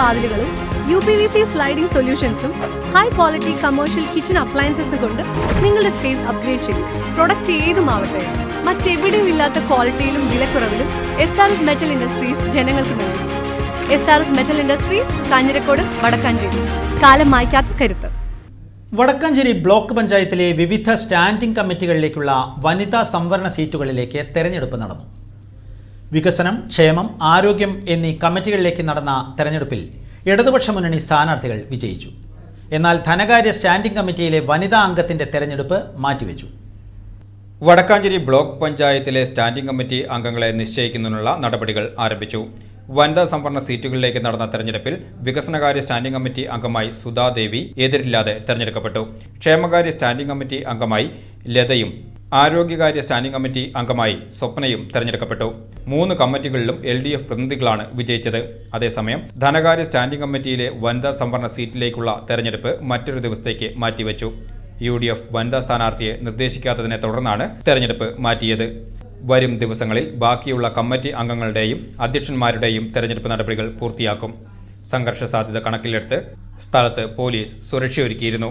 വാതിലുകളും U P V C sliding സൊല്യൂഷൻസും high quality commercial kitchen appliances കൊണ്ട് നിങ്ങളുടെ space upgrade ചെയ്യും പ്രൊഡക്റ്റ് ഏതുമാവട്ടെ മറ്റെവിടെയും ഇല്ലാത്ത ക്വാളിറ്റിയിലും വിലക്കുറവിലും S R S metal industries ജനങ്ങൾക്ക് നൽകും. S R S metal industries Kanjirakode Vadakkanchery. കാലം മായ്ക്കാത്ത കരുത്ത്. വടക്കാഞ്ചേരി ബ്ലോക്ക് പഞ്ചായത്തിലെ വിവിധ സ്റ്റാൻഡിംഗ് കമ്മിറ്റികളിലേക്കുള്ള വനിതാ സംവരണ സീറ്റുകളിലേക്ക് തെരഞ്ഞെടുപ്പ് നടന്നു. വികസനം ക്ഷേമം ആരോഗ്യം എന്നീ കമ്മിറ്റികളിലേക്ക് നടന്ന തെരഞ്ഞെടുപ്പിൽ ഇടതുപക്ഷ മുന്നണി സ്ഥാനാർത്ഥികൾ വിജയിച്ചു. എന്നാൽ ധനകാര്യ സ്റ്റാൻഡിംഗ് കമ്മിറ്റിയിലെ വനിതാ അംഗത്തിന്റെ തെരഞ്ഞെടുപ്പ് മാറ്റിവെച്ചു. വടക്കാഞ്ചേരി ബ്ലോക്ക് പഞ്ചായത്തിലെ സ്റ്റാൻഡിംഗ് കമ്മിറ്റി അംഗങ്ങളെ നിശ്ചയിക്കുന്നതിനുള്ള നടപടികൾ ആരംഭിച്ചു. വനിതാ സംവരണ സീറ്റുകളിലേക്ക് നടന്ന തെരഞ്ഞെടുപ്പിൽ വികസനകാര്യ സ്റ്റാൻഡിംഗ് കമ്മിറ്റി അംഗമായി സുധാദേവി എതിരില്ലാതെ തെരഞ്ഞെടുക്കപ്പെട്ടു. ക്ഷേമകാര്യ സ്റ്റാൻഡിംഗ് കമ്മിറ്റി അംഗമായി ലതയും ആരോഗ്യകാര്യ സ്റ്റാൻഡിംഗ് കമ്മിറ്റി അംഗമായി സ്വപ്നയും തെരഞ്ഞെടുക്കപ്പെട്ടു. മൂന്ന് കമ്മിറ്റികളിലും എൽ ഡി എഫ് പ്രതിനിധികളാണ് വിജയിച്ചത്. അതേസമയം ധനകാര്യ സ്റ്റാൻഡിംഗ് കമ്മിറ്റിയിലെ വനിതാ സംവരണ സീറ്റിലേക്കുള്ള തെരഞ്ഞെടുപ്പ് മറ്റൊരു ദിവസത്തേക്ക് മാറ്റിവെച്ചു. യു ഡി എഫ് വനിതാ സ്ഥാനാർത്ഥിയെ നിർദ്ദേശിക്കാത്തതിനെ തുടർന്നാണ് തെരഞ്ഞെടുപ്പ് മാറ്റിയത്. വരും ദിവസങ്ങളിൽ ബാക്കിയുള്ള കമ്മിറ്റി അംഗങ്ങളുടെയും അധ്യക്ഷന്മാരുടെയും തെരഞ്ഞെടുപ്പ് നടപടികൾ പൂർത്തിയാക്കും. സംഘർഷ സാധ്യത കണക്കിലെടുത്ത് സ്ഥലത്ത് പോലീസ് സുരക്ഷയൊരുക്കിയിരുന്നു.